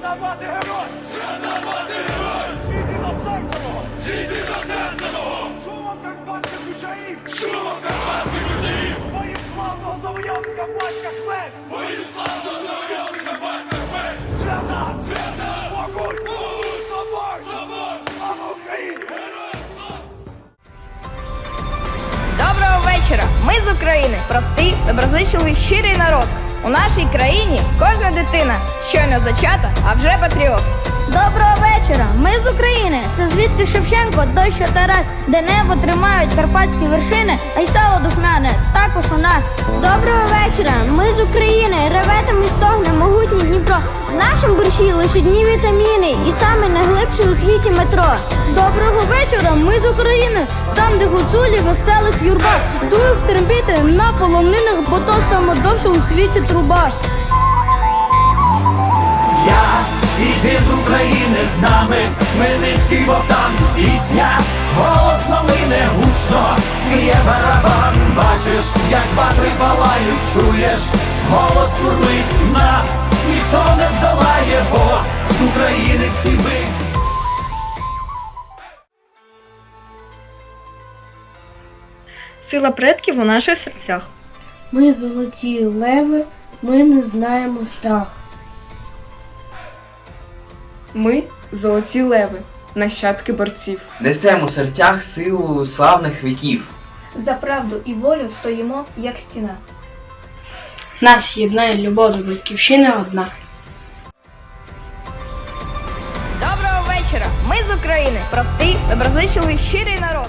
Свята герой! Мати герой! Зійди до серця мого! Зійди до серця мого! Шумом карпатських ключаїв! Шумом карпатських ключаїв! Боїв славного завойовника батька Хмель! Боїв славного завойовника батька Хмель! Свята! Свята! Могуть! Могуть! Собор! Собор! Слава Україні! Доброго вечора! Ми з України, простий, доброзичливий, щирий народ. У нашій країні кожна дитина щойно зачата, а вже патріот. Доброго вечора! Ми з України. Це звідки Шевченко, дощ Тарас, де небо тримають карпатські вершини, а й сало духмяне також у нас. Доброго вечора! Ми з України. Реве там і стогне могутній Дніпро. В нашому борщі лише дні вітаміни і саме найглибше у світі метро. Доброго вечора! Ми з України. Там, де гуцулі веселих юрба, дує в трембіти на полонинах, бо то саме довше у світі труба. Я іди з України з нами, Хмельницький Богдан, пісня, голос як батри палають, чуєш, голос сурмить нас, ніхто не здолає, бо з України всі ми. Сила предків у наших серцях. Ми золоті леви, ми не знаємо страх. Ми золоті леви, нащадки борців. Несемо у серцях силу славних віків. За правду і волю стоїмо, як стіна. Нас єднає любов до батьківщини одна. Доброго вечора! Ми з України, простий, доброзичливий, щирий народ.